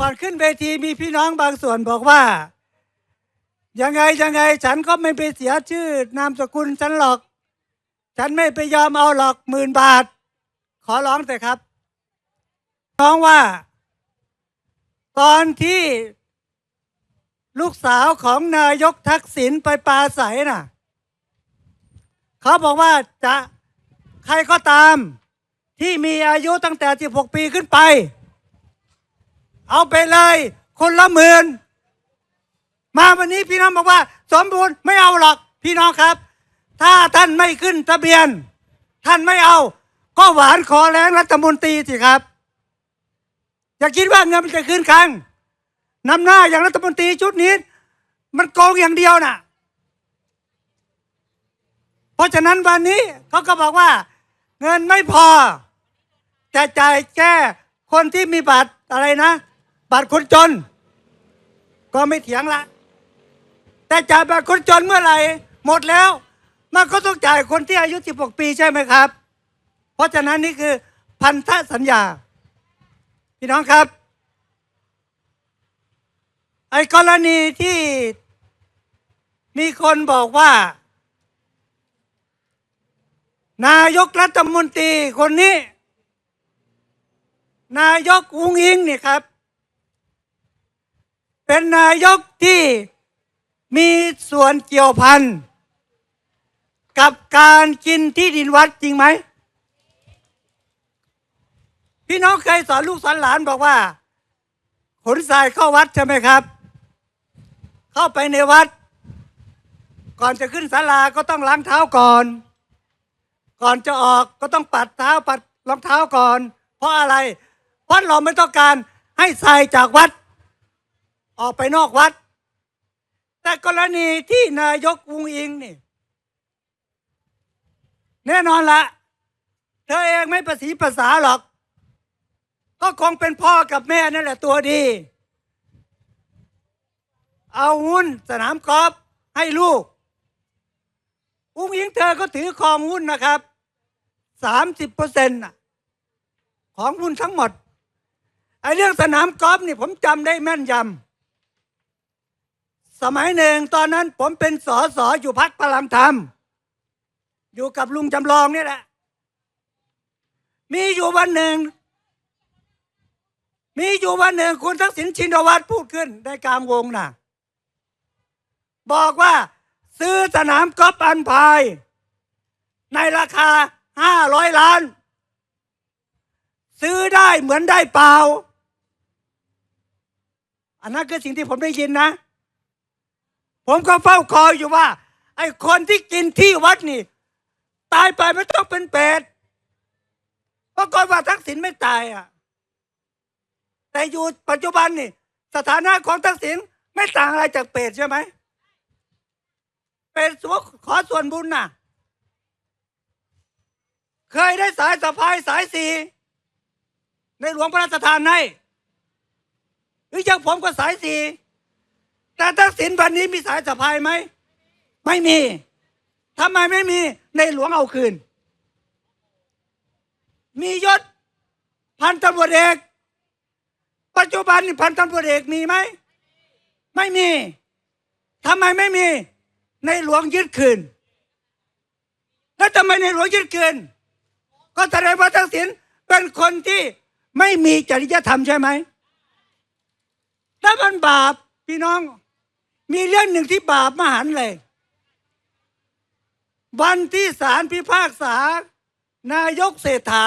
ก่อนขึ้นเวทีมีพี่น้องบางส่วนบอกว่า ยังไงยังไงฉันก็ไม่ไปเสียชื่อนามสกุลฉันหรอก ฉันไม่ไปยอมเอาหรอกหมื่นบาท ขอร้องแต่ครับน้องว่า ตอนที่ลูกสาวของนายกทักษิณไปปราศัยน่ะ เขาบอกว่าจะใครก็ตามที่มีอายุตั้งแต่ 16 ปีขึ้นไป เอาไปเลย คนละหมื่นมาวันนี้พี่น้องบอกว่า สมบูรณ์ไม่เอาหรอกพี่น้องครับ ถ้าท่านไม่ขึ้นทะเบียน ท่านไม่เอา ก็หวานขอแรงรัฐมนตรีสิครับ อย่าคิดว่าเงินมันจะขึ้นครั้งนำหน้าอย่างรัฐมนตรีชุดนี้ มันโกงอย่างเดียวน่ะ เพราะฉะนั้นวันนี้เขาก็บอกว่า เงินไม่พอจะจ่ายแก้คนที่มีบัตรอะไรนะ บัตรคนจน ก็ไม่เถียงละ แต่จ่ายบัตรคนจนเมื่อไหร่ หมดแล้ว มันก็ต้องจ่ายคนที่อายุ 16 ปีใช่ไหมครับ เพราะฉะนั้นนี่คือพันธสัญญา พี่น้องครับ ไอ้กรณีที่มีคนบอกว่า นายกรัฐมนตรีคนนี้ นายกอุ้งอิงนี่ครับ เป็นนายกที่มีส่วนเกี่ยวพันกับการกินที่ดินวัดจริงไหม พี่น้องเคยสอนลูกสอนหลานบอกว่า ขนทรายเข้าวัดใช่ไหมครับ เข้าไปในวัด ก่อนจะขึ้นศาลาก็ต้องล้างเท้าก่อน ก่อนจะออกก็ต้องปัดเท้าปัดรองเท้าก่อน เพราะอะไร เพราะเราไม่ต้องการให้ทรายจากวัด ออกไปนอกวัด แต่กรณีที่นายกวงอิงนี่ แน่นอนละเธอเองไม่ประสีภาษาหรอก ก็คงเป็นพ่อกับแม่นั่นแหละตัวดี เอาหุ้นสนามกอล์ฟให้ลูกอุ้งอิงเธอก็ถือครองหุ้นนะครับสามสิบเปอร์เซ็นต์ของหุ้นทั้งหมดไอ้เรื่องสนามกอล์ฟนี่ผมจำได้แม่นยำ สมัยหนึ่งตอนนั้นผมเป็นสอสออยู่พักพลังธรรม อยู่กับลุงจำลองนี่แหละ มีอยู่วันหนึ่ง มีอยู่วันหนึ่งคุณทักษิณชินวัตรพูดขึ้นในกลางวงน่ะ บอกว่าซื้อสนามกอล์ฟอันพาย ในราคาห้าร้อยล้าน ซื้อได้เหมือนได้เปล่า อันนั้นคือสิ่งที่ผมได้ยินนะ ผมก็เฝ้าคอยอยู่ว่า ไอ้คนที่กินที่วัดนี่ ตายไปไม่ต้องเป็นเป็ดเพราะก่อนว่าทักษิณไม่ตายอะ แต่อยู่ปัจจุบันนี่ สถานะของทักษิณไม่ต่างอะไรจากเป็ดใช่ไหมเป็นสวขอส่วนบุญน่ะ เคยได้สายสะพายสายสีในหลวงพระราชทานให้หรืออย่างผมก็สายสี แต่ทักษิณวันนี้มีสายสะพายไหม ไม่มีทำไมไม่มีในหลวงเอาคืน มียศพันตำรวจเอก ปัจจุบันนี่พันตำรวจเอกมีไหม ไม่มีทำไมไม่มี ในหลวงยึดคืน แล้วทำไมในหลวงยึดคืน ก็แสดงว่าทักษิณเป็นคนที่ไม่มีจริยธรรมใช่ไหมถ้ามันบาปพี่น้อง มีเรื่องหนึ่งที่บาปมหันเลย วันที่ศาลพิพากษา นายกเศรษฐา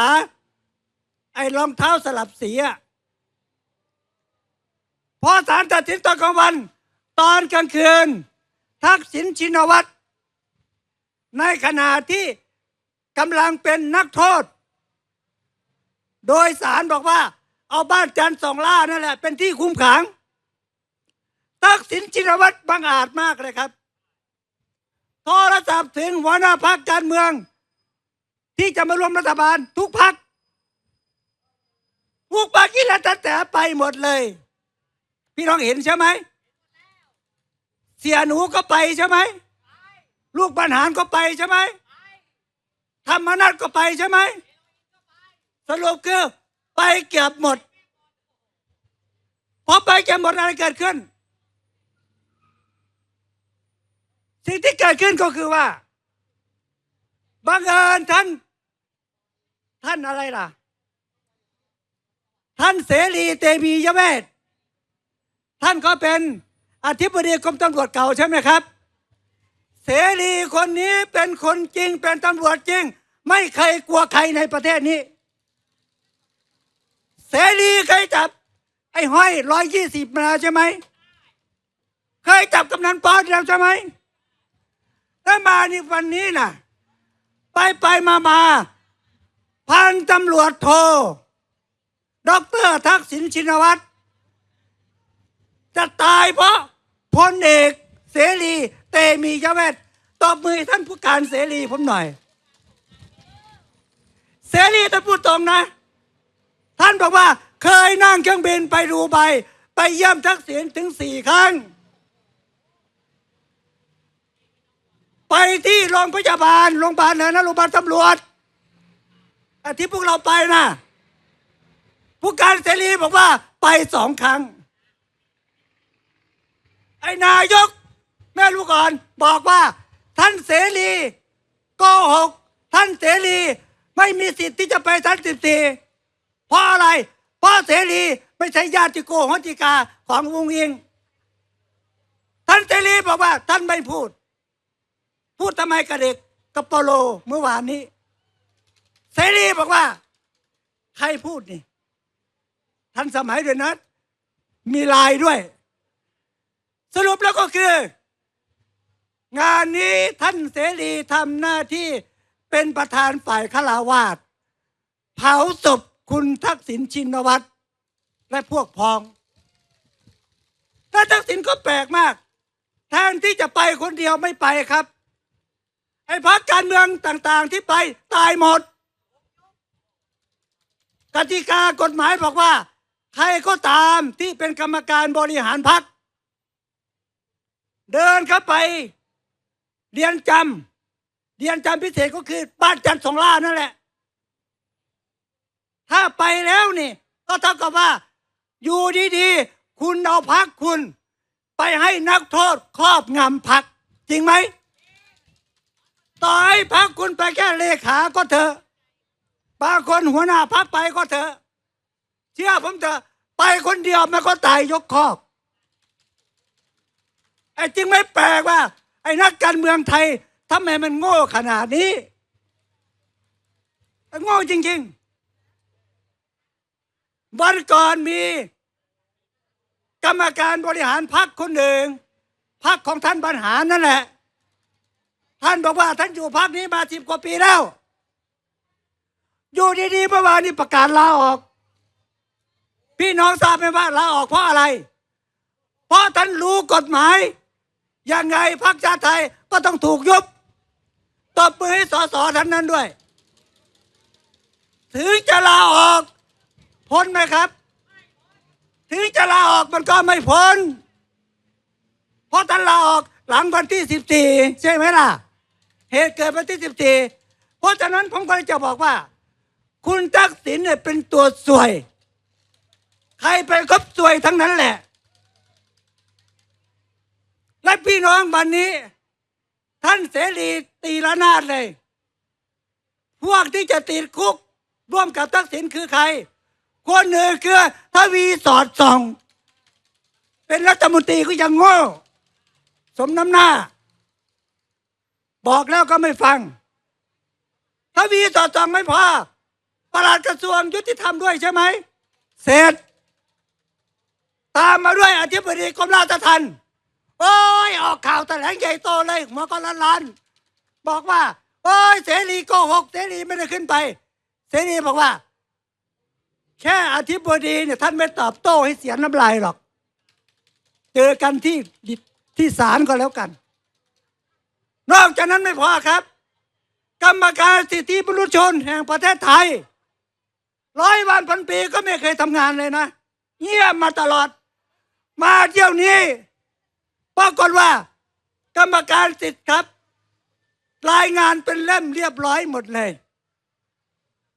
ไอ้รองเท้าสลับสีอะพอศาลตัดสินตอนกลางวัน ตอนกลางคืน ทักษิณชินวัตร ในขณะที่กำลังเป็นนักโทษ โดยสารบอกว่า เอาบ้านจันทร์สองล่านั่นแหละ เป็นที่คุมขัง ทักษิณชินวัตรบังอาจมากเลยครับ โทรศัพท์ถึงหัวหน้าพักการเมือง ที่จะมาร่วมรัฐบาล ทุกพักทุกพักที่ละต่แต่ไปหมดเลย พี่น้องเห็นใช่ไหม เสียหนูก็ไปใช่ไหม ลูกบรรหารก็ไปใช่ไหมธรรมนัตก็ไปใช่ไหมสรุปคือไปเกือบหมดพอไปแกหมดอะไรเกิดขึ้น สิ่งที่เกิดขึ้นก็คือว่าบังเอิญท่าน ท่านอะไรล่ะ ท่านเสรีเตมียเวทท่านก็เป็นอธิบดีกรมตำรวจเก่าใช่ไหมครับ เสรีคนนี้เป็นคนจริงเป็นตำรวจจริง ไม่เคยกลัวใครในประเทศนี้ เสรีเคยจับ ไอ้ห้อยร้อยยี่สิบมาใช่ไหม เคยจับกำนันปอดแล้วใช่ไหม แล้วมานี่วันนี้นะไปไปมามาพันตำรวจโทด็อกเตอร์ทักษิณชินวัตร จะตายเพราะพลเอกเสรี เตมียเวทตอบมือท่านผู้การเสรีผมหน่อย เสรีท่านพูดตรงนะ ท่านบอกว่าเคยนั่งเครื่องบินไปดูใบ ไปเยี่ยมทักษิณถึงสี่ครั้ง ไปที่โรงพยาบาลโรงพยาบาลไหนนะโรงพยาบาลตำรวจที่พวกเราไปนะผู้การเสรีบอกว่าไปสองครั้ง ไอ้นายก แม่ลูกก่อนบอกว่า ท่านเสรีโกหกท่านเสรีไม่มีสิทธิ์ที่จะไปชั้นสิบสี่เพราะอะไร เพราะเสรีไม่ใช่ญาติโกโหติกาของวงเองท่านเสรีบอกว่าท่านไม่พูด พูดทำไมกับเด็กกับปโลเมื่อวานนี้ เสรีบอกว่า ใครพูดนี่ท่านสมัยด้วยนะ มีลายด้วย สรุปแล้วก็คือ งานนี้ท่านเสรีทำหน้าที่เป็นประธานฝ่ายฆราวาสเผาศพคุณทักษิณชินวัตรและพวกพ้องท่านทักษิณก็แปลกมากแทนที่จะไปคนเดียวไม่ไปครับ ไอ้พักการเมืองต่างๆที่ไปตายหมด กติกากฎหมายบอกว่า ใครก็ตามที่เป็นกรรมการบริหารพัก เดินเข้าไปเรียนจำเรียนจำพิเศษก็คือบ้านจันทร์สองล่านั่นแหละ ถ้าไปแล้วนี่ ก็เท่ากับว่า อยู่ดีๆ คุณเอาพักคุณ ไปให้นักโทษครอบงำพัก จริงไหม ต่อให้พักคุณไปแค่เลขาก็เถอะบางคนหัวหน้าพักไปก็เถอะเชื่อผมเถอะไปคนเดียวมันก็ตายยกคอกไอ้จริงไม่แปลกว่า ไอ้นักการเมืองไทยทำไมมันโง่ขนาดนี้โง่จริง ๆ วันก่อนมี กรรมการบริหารพักคนหนึ่งพักของท่านบรรหารนั่นแหละ ท่านบอกว่าท่านอยู่พักนี้มาสิบกว่าปีแล้ว อยู่ดีๆเมื่อวานนี้ประกาศลาออก พี่น้องทราบไหมว่าลาออกเพราะอะไร เพราะท่านรู้กฎหมาย ยังไงพรรคชาติไทยก็ต้องถูกยุบตบมือให้สสท่านนั้นด้วย ถึงจะลาออกพ้นไหมครับ ถึงจะลาออกมันก็ไม่พ้น เพราะท่านลาออกหลังวันที่สิบสี่ใช่ไหมล่ะ เหตุเกิดวันที่สิบสี่เพราะฉะนั้นผมก็เลยจะบอกว่า คุณทักษิณเนี่ยเป็นตัวสวย ใครไปคบสวยทั้งนั้นแหละ และพี่น้องวันนี้ ท่านเสรีตีละนาดเลย พวกที่จะติดคุก ร่วมกับทักษิณคือใคร คนหนึ่งคือทวีสอดส่อง เป็นรัฐมนตรีก็ยังโง่ สมน้ำหน้า บอกแล้วก็ไม่ฟังทวีสอดส่องไม่พอประหลัดกระทรวงยุติธรรมด้วยใช่ไหมเสร็จ ตามมาด้วยอธิบดีกรมราชทัณฑ์โอ้ยออกข่าวแถลงใหญ่โตเลยหัวก็ล้านล้านบอกว่า โอ้ยเสรีโกหกเสรีไม่ได้ขึ้นไป เสรีบอกว่า แค่อธิบดีเนี่ยท่านไม่ตอบโต้ให้เสียน้ำลายหรอก เจอกันที่ที่ศาลก็แล้วกัน นอกจากนั้นไม่พอครับ กรรมการสิทธิมนุษยชนแห่งประเทศไทย ร้อยวันพันปีก็ไม่เคยทำงานเลยนะเงียบมาตลอด มาเที่ยวนี้ปรากฏว่า กรรมการสิทธิ์ครับ รายงานเป็นเล่มเรียบร้อยหมดเลย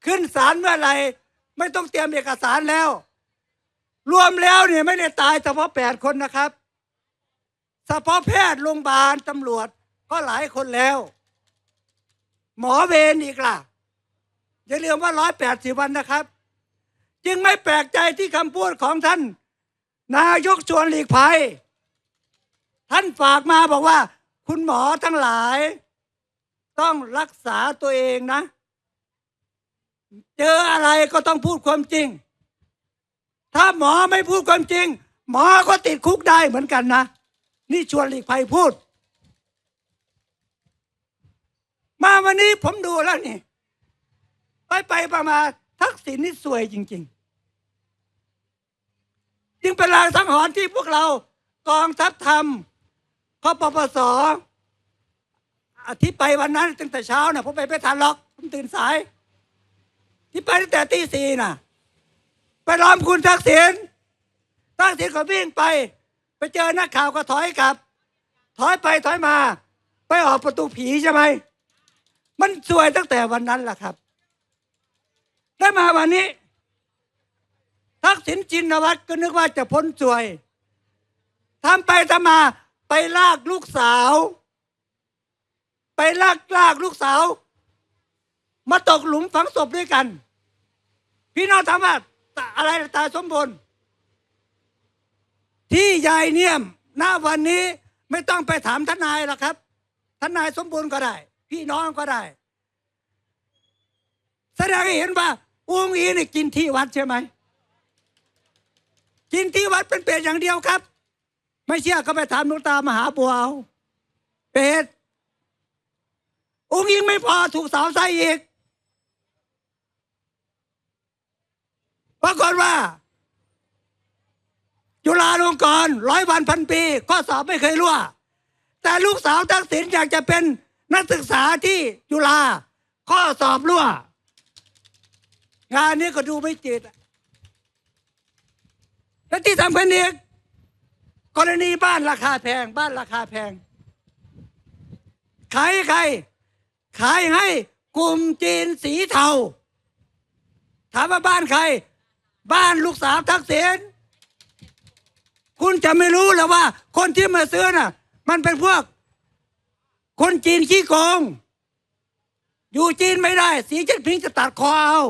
ขึ้นศาลเมื่อไหร่ไม่ต้องเตรียมเอกสารแล้ว รวมแล้วเนี่ยไม่ได้ตายเฉพาะแปดคนนะครับเฉพาะแพทย์โรงพยาบาลตำรวจ ก็หลายคนแล้ว หมอเวรอีกล่ะ อย่าลืมว่าร้อยแปดสิบวันนะครับ จึงไม่แปลกใจที่คำพูดของท่าน นายกชวนหลีกภัย ท่านฝากมาบอกว่า คุณหมอทั้งหลาย ต้องรักษาตัวเองนะ เจออะไรก็ต้องพูดความจริง ถ้าหมอไม่พูดความจริง หมอก็ติดคุกได้เหมือนกันนะ นี่ชวนหลีกภัยพูด มาวันนี้ผมดูแล้วนี่ ไปไปประมาณทักษิณนี่สวยจริง ๆ จึงเป็นแรงสังหรณ์ที่พวกเรากองทัพธรรมคปปสอที่ไปวันนั้นตั้งแต่เช้าน่ะผมไปไม่ทันหรอกผมตื่นสาย ที่ไปตั้งแต่ตีสี่น่ะ ไปล้อมคุณทักษิณทักษิณก็วิ่งไป ไปเจอนักข่าวก็ถอยกลับ ถอยไปถอยมา ไปออกประตูผีใช่ไหม มันสวยตั้งแต่วันนั้นแหละครับ ได้มาวันนี้ ทักษิณจินวัตรก็นึกว่าจะพ้นสวยทำไปทำมาไปลากลูกสาว ไปลากลากลูกสาว มาตกหลุมฝังศพด้วยกัน พี่น้องถามว่าอะไรตาสมบูรณ์ที่ยายเนียมณวันนี้ไม่ต้องไปถามทนายหรอกครับ ทนายสมบูรณ์ก็ได้ พี่น้องก็ได้ แสดงให้เห็นว่าอุ้งอีนี่กินที่วัดใช่ไหม กินที่วัดเป็นเป็ดอย่างเดียวครับ ไม่เชื่อก็ไปถามหลวงตามหาบัวเอาเป็ดอุ้งอิงไม่พอถูกสาวไส้อีกปรากฏว่า จุฬาลงกรณ์ร้อยวันพันปีข้อสอบไม่เคยรั่ว แต่ลูกสาวทักษิณอยากจะเป็น นักศึกษาที่จุฬาข้อสอบรั่ว งานนี้ก็ดูไม่จิตและที่สำคัญอีกกรณีบ้านราคาแพง บ้านราคาแพง ขายให้ใคร ขายให้กลุ่มจีนสีเทา ถามว่าบ้านใคร บ้านลูกสาวทักษิณคุณจะไม่รู้หรอว่า คนที่มาซื้อน่ะ มันเป็นพวก คนจีนขี้โกง อยู่จีนไม่ได้ สีจิ้นผิงจะตัดคอเอา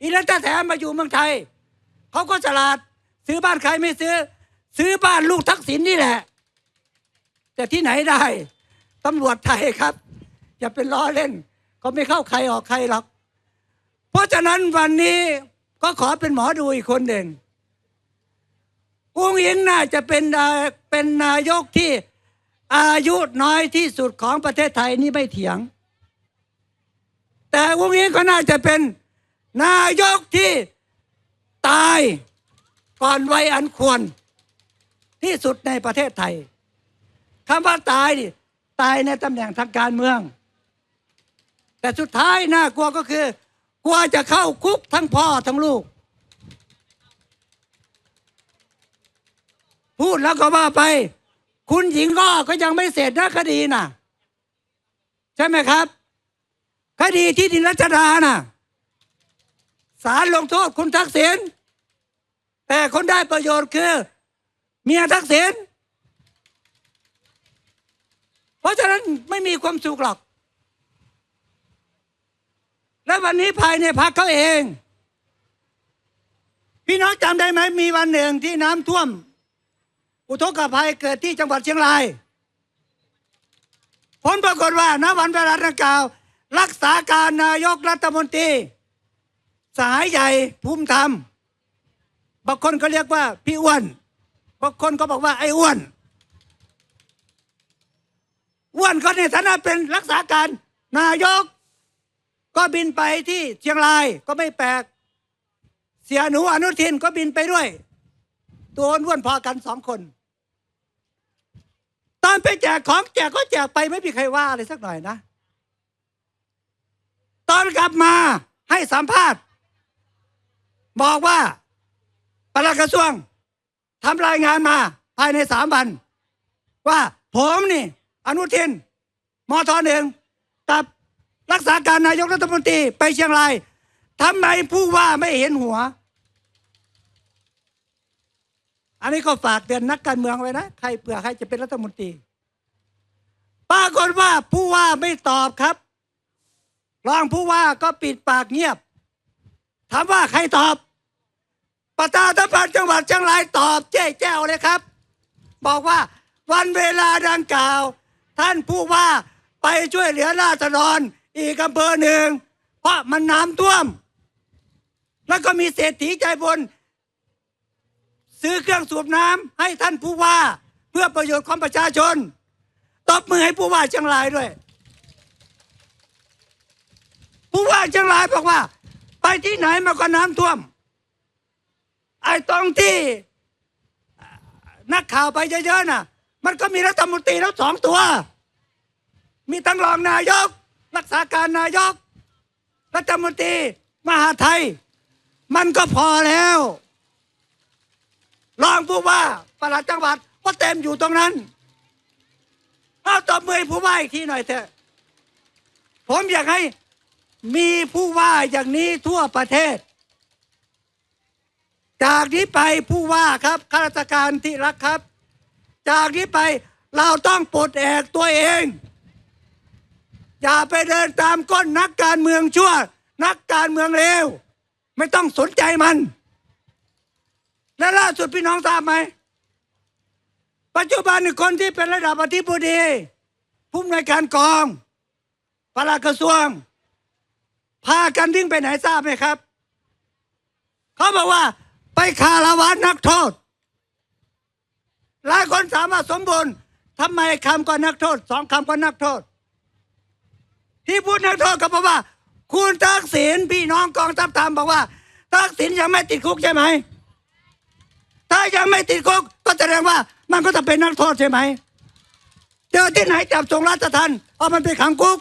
อีนั้นถ้าแถมมาอยู่เมืองไทย เขาก็ฉลาด ซื้อบ้านใครไม่ซื้อ ซื้อบ้านลูกทักษิณนี่แหละ แต่ที่ไหนได้ตำรวจไทยครับ อย่าเป็นล้อเล่นก็ไม่เข้าใครออกใครหรอก เพราะฉะนั้นวันนี้ก็ขอเป็นหมอดูอีกคนหนึ่งอุ้งอิงน่าจะเป็นเป็นนายกที่ อายุน้อยที่สุดของประเทศไทยนี่ไม่เถียง แต่อุ้งอิงก็น่าจะเป็นนายกที่ตายก่อนวัยอันควร ที่สุดในประเทศไทยคำว่าตายนี่ตายในตำแหน่งทางการเมือง แต่สุดท้ายน่ากลัวก็คือกลัวจะเข้าคุกทั้งพ่อทั้งลูก พูดแล้วก็ว่าไป คุณหญิงก็ก็ยังไม่เสร็จนะคดีน่ะ ใช่ไหมครับ คดีที่ดินรัชดาน่ะศาลลงโทษคุณทักษิณแต่คนได้ประโยชน์คือ เมียทักษิณเพราะฉะนั้นไม่มีความสุขหรอก และวันนี้ภายในพักเขาเอง พี่น้องจำได้ไหมมีวันหนึ่งที่น้ำท่วม อุทกภัยเกิดที่จังหวัดเชียงราย ผลปรากฏว่าณวันเวลาดังกล่าว รักษาการนายกรัฐมนตรี สายใหญ่ภูมิธรรม บางคนก็เรียกว่าพี่อ้วน บางคนก็บอกว่าไอ้อ้วน อ้วนก็ในฐานะเป็นรักษาการนายก ก็บินไปที่เชียงรายก็ไม่แปลก เสียหนูอนุทินก็บินไปด้วย ตัวอ้วนพอกันสองคน ตอนไปแจกของแจกก็แจกไปไม่มีใครว่าอะไรสักหน่อยนะ ตอนกลับมาให้สัมภาษณ์ บอกว่าประลัดกระทรวงทำรายงานมาภายในสามวัน ว่าผมนี่ อนุทินมทหนึ่งกับรักษาการนายกรัฐมนตรีไปเชียงรายทำไมผู้ว่าไม่เห็นหัว อันนี้ก็ฝากเตือนนักการเมืองไว้นะ ใครเผื่อใครจะเป็นรัฐมนตรี ปรากฏว่าผู้ว่าไม่ตอบครับ รองผู้ว่าก็ปิดปากเงียบ ถามว่าใครตอบ ประธานสภาจังหวัดเชียงรายตอบเจ๊แจ้วเลยครับ บอกว่าวันเวลาดังกล่าว ท่านผู้ว่าไปช่วยเหลือราษฎรอีกอำเภอหนึ่ง เพราะมันน้ำท่วม แล้วก็มีเศรษฐีใจบุญ ซื้อเครื่องสูบน้ำให้ท่านผู้ว่าเพื่อประโยชน์ของประชาชน ตบมือให้ผู้ว่าเชียงรายด้วย ผู้ว่าเชียงรายบอกว่า ไปที่ไหนมาก็น้ำท่วม ไอ้ตรงที่ นักข่าวไปเยอะๆน่ะ มันก็มีรัฐมนตรีแล้วสองตัว มีทั้งรองนายก รักษาการนายก รัฐมนตรีมหาไทย มันก็พอแล้ว รองผู้ว่าประหลัดจังหวัดก็เต็มอยู่ตรงนั้นเอาตบมือผู้ว่าอีกทีหน่อยเถอะ ผมอยากให้มีผู้ว่าอย่างนี้ทั่วประเทศ จากนี้ไปผู้ว่าครับข้าราชการที่รักครับ จากนี้ไปเราต้องปลดแอกตัวเอง อย่าไปเดินตามก้นนักการเมืองชั่ว นักการเมืองเลวไม่ต้องสนใจมัน และล่าสุดพี่น้องทราบไหม ปัจจุบันคนที่เป็นระดับอธิบดีผู้อำนวยการกองปลัดกระทรวง พากันวิ่งไปไหนทราบไหมครับ เขาบอกว่าไปคาราวานนักโทษ หลายคนถามว่าสมบูรณ์ทำไมคำก็นักโทษสองคำก็นักโทษ ที่พูดนักโทษก็เพราะว่า คุณทักษิณพี่น้องกองทัพธรรมบอกว่าทักษิณยังไม่ติดคุกใช่ไหม ยังไม่ติดคุกก็แสดงว่ามันก็จะเป็นนักโทษใช่ไหมเจอที่ไหนจับส่งราชทันเอามันไปขังคุก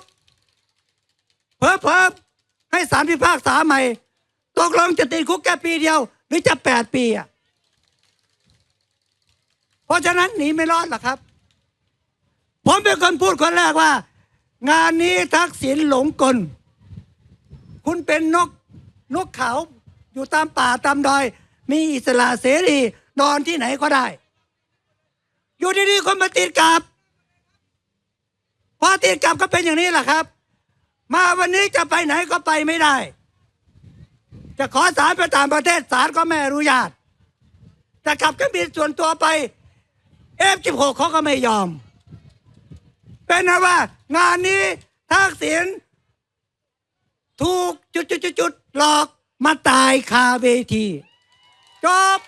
เพิ่มเพิ่มให้สารพิพากษาใหม่ตกลงจะติดคุกแค่ปีเดียว หรือจะแปดปีอะเพราะฉะนั้นหนีไม่รอดหรอกครับ ผมเป็นคนพูดคนแรกว่า งานนี้ทักษิณหลงกล คุณเป็นนกนกเขาอยู่ตามป่าตามดอย มีอิสระเสรี นอนที่ไหนก็ได้ อยู่ดีๆคนมาติดกับพอติดกับก็เป็นอย่างนี้แหละครับ มาวันนี้จะไปไหนก็ไปไม่ได้ จะขอสารไปต่างประเทศสารก็ไม่อนุญาตจะขับเครื่องบินส่วนตัวไปเอฟสิบหกเขาก็ไม่ยอม เป็นนะว่า งานนี้ทักษิณถูกจุดจุดจุดจุดหลอกมาตายคาเวทีจบ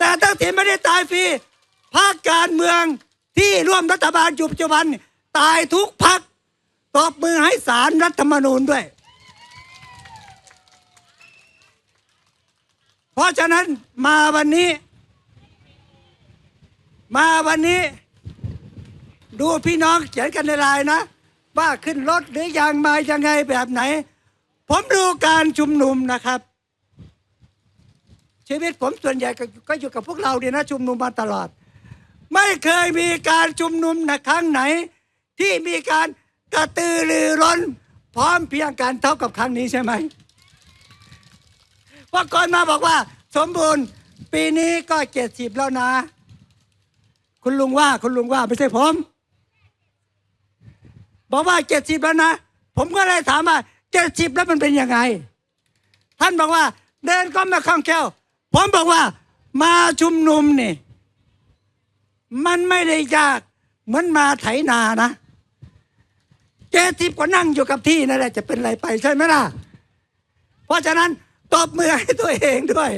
แต่ทักษิณไม่ได้ตายฟรีพรรคการเมืองที่ร่วมรัฐบาลอยู่ปัจจุบัน ตายทุกพรรคตบมือให้สารรัฐธรรมนูญด้วย เพราะฉะนั้นมาวันนี้ มาวันนี้ ดูพี่น้องเขียนกันในไลน์นะ ว่าขึ้นรถหรือยังมายังไงแบบไหน ผมดูการชุมนุมนะครับ ชีวิตผมส่วนใหญ่ก็อยู่กับพวกเราเนี่ยนะชุมนุมมาตลอด ไม่เคยมีการชุมนุมนะครั้งไหน ที่มีการกระตือรือร้น พร้อมเพียงกันเท่ากับครั้งนี้ใช่ไหมเพราะก่อนมาบอกว่า สมบูรณ์ปีนี้ก็เจ็ดสิบแล้วนะ คุณลุงว่าคุณลุงว่าไม่ใช่ผมบอกว่าเจ็ดสิบแล้วนะ ผมก็เลยถามว่าเจ็ดสิบแล้วมันเป็นยังไง ท่านบอกว่า เดินก็ไม่คล่องแคล่ว ผมบอกว่า มาชุมนุมนี่ มันไม่ได้ยาก เหมือนมาไถนานะเจ็ดสิบก็นั่งอยู่กับที่นั่นแหละจะเป็นอะไรไปใช่ไหมล่ะ เพราะฉะนั้นตบมือให้ตัวเองด้วย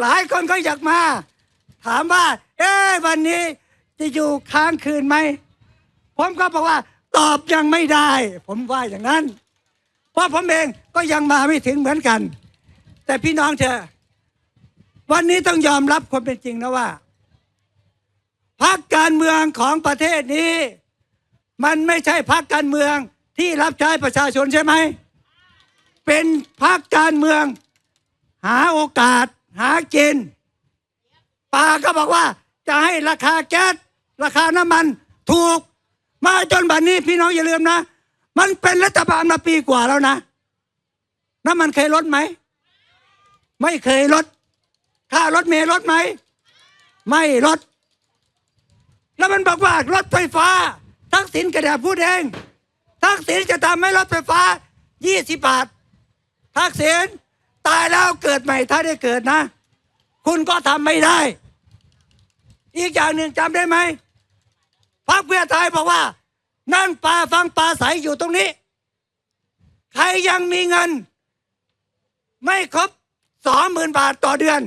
หลายคนก็อยากมา ถามว่า เอ๊วันนี้จะอยู่ค้างคืนไหม ผมก็บอกว่า ตอบยังไม่ได้ ผมว่าอย่างนั้น เพราะผมเองก็ยังมาไม่ถึงเหมือนกัน แต่พี่น้องเธอ วันนี้ต้องยอมรับความเป็นจริงนะว่าพรรคการเมืองของประเทศนี้ มันไม่ใช่พรรคการเมืองที่รับใช้ประชาชนใช่ไหม เป็นพรรคการเมือง หาโอกาส หากินป่าก็บอกว่า จะให้ราคาแก๊สราคาน้ำมันถูก มาจนบัดนนี้พี่น้องอย่าลืมนะ มันเป็นรัฐบาลมาปีกว่าแล้วนะ น้ำมันเคยลดไหม ไม่เคยลดค่ารถเมล์ลดไหม ไม่ลด แล้วมันบอกว่ารถไฟฟ้า ทักษิณกระดาพูดเอง ทักษิณจะทำให้รถไฟฟ้า 20 บาท ทักษิณตายแล้วเกิดใหม่ถ้าได้เกิดนะ คุณก็ทำไม่ได้ อีกอย่างหนึ่งจำได้ไหมพรรคเพื่อไทยบอกว่า นั่งปลาฟังปลาใสอยู่ตรงนี้ ใครยังมีเงิน ไม่ครบ สองหมื่นบาทต่อเดือน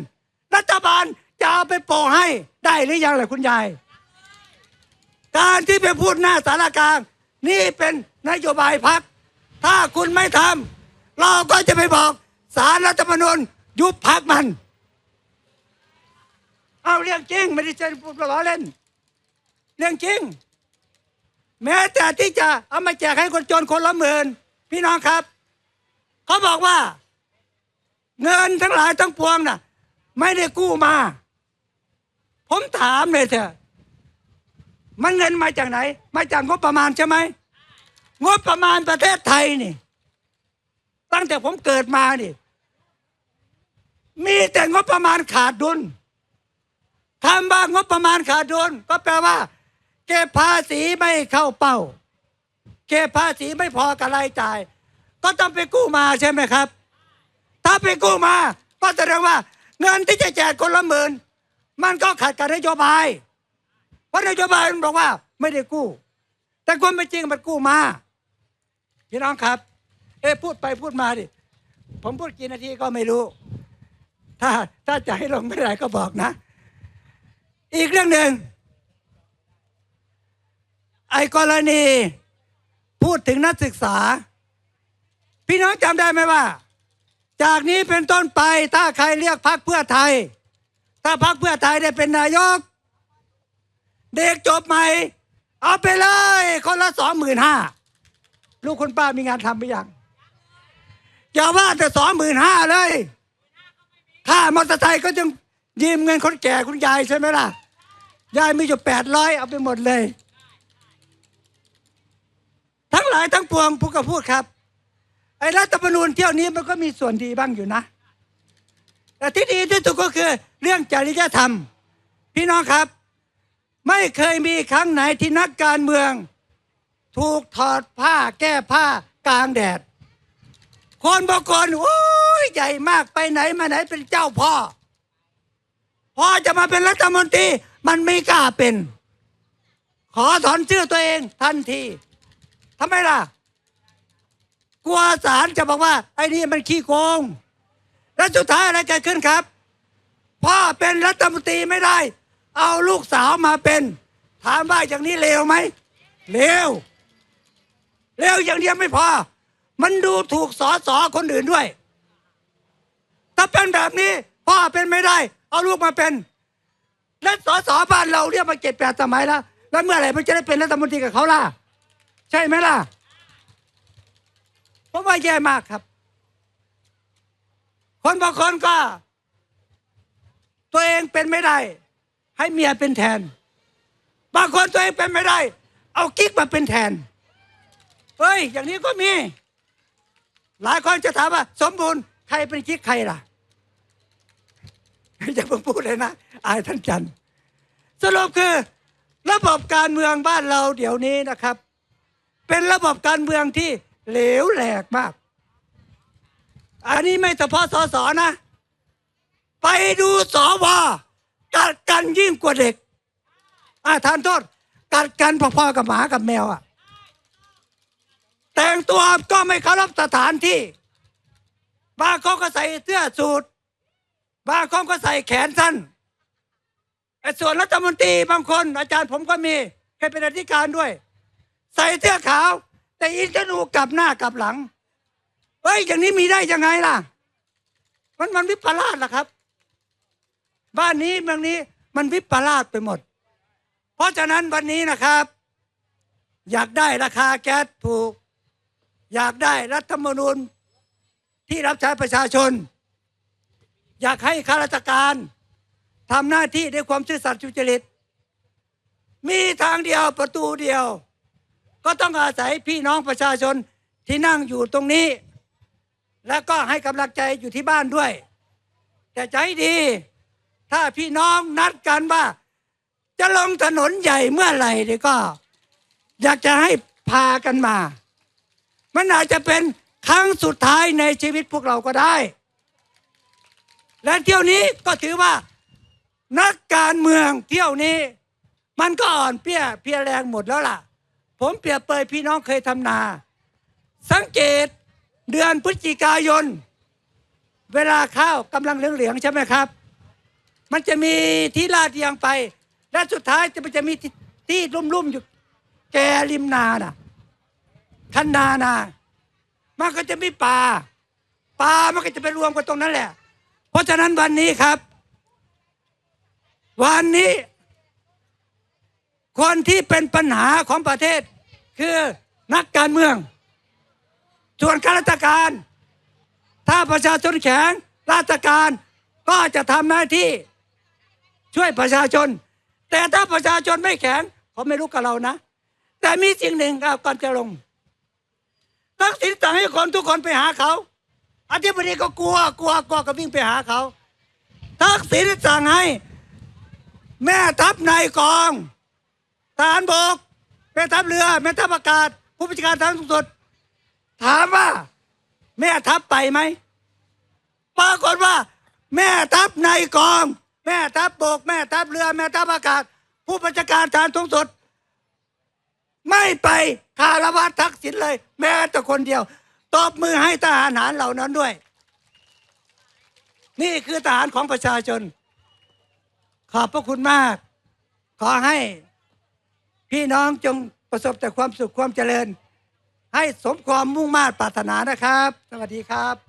รัฐบาลจะเอาไปโปะให้ได้หรือยังล่ะคุณยาย การที่ไปพูดหน้าสารกลาง นี่เป็นนโยบายพัก ถ้าคุณไม่ทำเราก็จะไปบอกสารรัฐธรรมนูญยุบพักมัน เอาเรื่องจริง ไม่ได้เช่นพูดล้อเล่น เรื่องจริง แม้แต่ที่จะเอามาแจกให้คนจนคนละหมื่นพี่น้องครับ เขาบอกว่า เงินทั้งหลายทั้งปวงน่ะ ไม่ได้กู้มา ผมถามเลยเถอะมันเงินมาจากไหน มาจากงบประมาณใช่ไหมงบประมาณประเทศไทยนี่ ตั้งแต่ผมเกิดมานี่ มีแต่งบประมาณขาดดุลคำว่างบประมาณขาดดุลก็แปลว่า เก็บภาษีไม่เข้าเป้า เก็บภาษีไม่พอกับรายจ่าย ก็ต้องไปกู้มาใช่ไหมครับ ถ้าไปกู้มา ก็แสดงว่า เงินที่จะแจกคนละหมื่นมันก็ขัดกับนโยบายเพราะนโยบายมันบอกว่าไม่ได้กู้ แต่ความเป็นจริงมันกู้มาพี่น้องครับ เอ้พูดไปพูดมาดิผมพูดกี่นาทีก็ไม่รู้ ถ้าถ้าจะให้ลงไม่ได้ก็บอกนะ อีกเรื่องหนึ่งไอ้กรณี พูดถึงนักศึกษา พี่น้องจำได้ไหมว่า จากนี้เป็นต้นไปถ้าใครเรียกพักเพื่อไทย ถ้าพักเพื่อไทยได้เป็นนายก เด็กจบใหม่ เอาไปเลย คนละสองหมื่นห้าลูกคุณป้ามีงานทำไปยังอย่าว่าแต่สองหมื่นห้าเลยค่ามอเตอร์ไซค์ก็จึงยืมเงินคนแก่คุณยายใช่ไหมล่ะ ยายมีอยู่แปดร้อยเอาไปหมดเลย ทั้งหลายทั้งปวงพูดกับพูดครับ ไอ้รัฐธรรมนูญเที่ยวนี้มันก็มีส่วนดีบ้างอยู่นะ แต่ที่ดีที่สุดก็คือเรื่องจริยธรรม พี่น้องครับ ไม่เคยมีครั้งไหนที่นักการเมือง ถูกถอดผ้าแก้ผ้ากลางแดด คนบางคนโอ้ยใหญ่มากไปไหนมาไหนเป็นเจ้าพ่อพอจะมาเป็นรัฐมนตรีมันไม่กล้าเป็น ขอถอนชื่อตัวเองทันทีทำไมล่ะ ลัวศาลจะบอกว่า ไอ้นี่มันขี้โกง แล้วสุดท้ายอะไรเกิดขึ้นครับ พ่อเป็นรัฐมนตรีไม่ได้ เอาลูกสาวมาเป็น ถามว่าอย่างนี้เลวไหมเลวเลวอย่างเดียวไม่พอ มันดูถูกสอสอคนอื่นด้วย ถ้าเป็นแบบนี้ พ่อเป็นไม่ได้ เอาลูกมาเป็นและสอสอบ้านเราเรียกมาเจ็ดแปดสมัยแล้วแล้วเมื่อไหร่มันจะได้เป็นรัฐมนตรีกับเขาล่ะ ใช่ไหมล่ะ ผมว่าแย่มากครับ คนบางคนก็ ตัวเองเป็นไม่ได้ ให้เมียเป็นแทน บางคนตัวเองเป็นไม่ได้ เอากิ๊กมาเป็นแทนเฮ้ย อย่างนี้ก็มี หลายคนจะถามว่า สมบูรณ์ใครเป็นกิ๊กใครล่ะอย่าเพิ่งพูดเลยนะอายท่านจันสรุปคือระบบการเมืองบ้านเราเดี๋ยวนี้นะครับ เป็นระบบการเมืองที่ เหลวแหลกมาก อันนี้ไม่เฉพาะสสนะ ไปดูสวกัดกันยิ่งกว่าเด็กอ่าทานโทษกัดกันพอๆกับหมากับแมวอะ แต่งตัวก็ไม่เคารพสถานที่ บางคนก็ใส่เสื้อสูทบางคนก็ใส่แขนสั้นไอ้ส่วนรัฐมนตรีบางคน อาจารย์ผมก็มีเคยเป็นอธิการด้วย ใส่เสื้อขาว แต่อินทนูกลับหน้ากลับหลังเฮ้ยอย่างนี้มีได้ยังไงล่ะ มันมันวิปลาสล่ะครับ บ้านนี้เมืองนี้มันวิปลาสไปหมด เพราะฉะนั้นวันนี้นะครับ อยากได้ราคาแก๊สถูก อยากได้รัฐธรรมนูญที่รับใช้ประชาชน อยากให้ข้าราชการทำหน้าที่ด้วยความซื่อสัตย์สุจริต มีทางเดียวประตูเดียว ก็ต้องอาศัยพี่น้องประชาชนที่นั่งอยู่ตรงนี้ แล้วก็ให้กำลังใจอยู่ที่บ้านด้วย แต่ใจดี ถ้าพี่น้องนัดกันว่า จะลงถนนใหญ่เมื่อไหร่เนี่ยก็ อยากจะให้พากันมา มันอาจจะเป็นครั้งสุดท้ายในชีวิตพวกเราก็ได้ และเที่ยวนี้ก็ถือว่า นักการเมืองเที่ยวนี้ มันก็อ่อนเปี้ยเพียแรงหมดแล้วล่ะ ผมเปรียบเปยพี่น้องเคยทำนา สังเกตเดือนพฤศจิกายน เวลาข้าวกำลังเหลืองๆใช่ไหมครับ มันจะมีที่ลาดเรียงไป และสุดท้ายจะมันจะมีที่ที่ลุ่มๆอยู่แกริมนาน่ะคันนานามันก็จะมีป่าป่ามันก็จะไปรวมกันตรงนั้นแหละ เพราะฉะนั้นวันนี้ครับ วันนี้ คนที่เป็นปัญหาของประเทศ คือนักการเมือง ส่วนข้าราชการ ถ้าประชาชนแข็งราชการก็จะทำหน้าที่ช่วยประชาชน แต่ถ้าประชาชนไม่แข็งเขาไม่รู้กับเรานะ แต่มีสิ่งหนึ่งครับก่อนจะลงทักษิณสั่งให้คนทุกคนไปหาเขาอธิบดีก็กลัวกลัวกลัวก็วิ่งไปหาเขาทักษิณสั่งให้ แม่ทัพนายกอง ทหารบกแม่ทัพเรือแม่ทัพอากาศ ผู้บัญชาการทหารสูงสุด ถามว่า แม่ทัพไปไหมปรากฏว่า แม่ทัพนกอง แม่ทัพบก แม่ทัพเรือ แม่ทัพอากาศ ผู้บัญชาการทหารสูงสุด ไม่ไปคารวะทักษิณเลย แม้แต่คนเดียว ตบมือให้ทหารหารเหล่านั้นด้วย นี่คือทหารของประชาชน ขอบพระคุณมาก ขอให้ พี่น้องจงประสบแต่ความสุขความเจริญ ให้สมความมุ่งมา่ปรารถนานะครับ สวัสดีครับ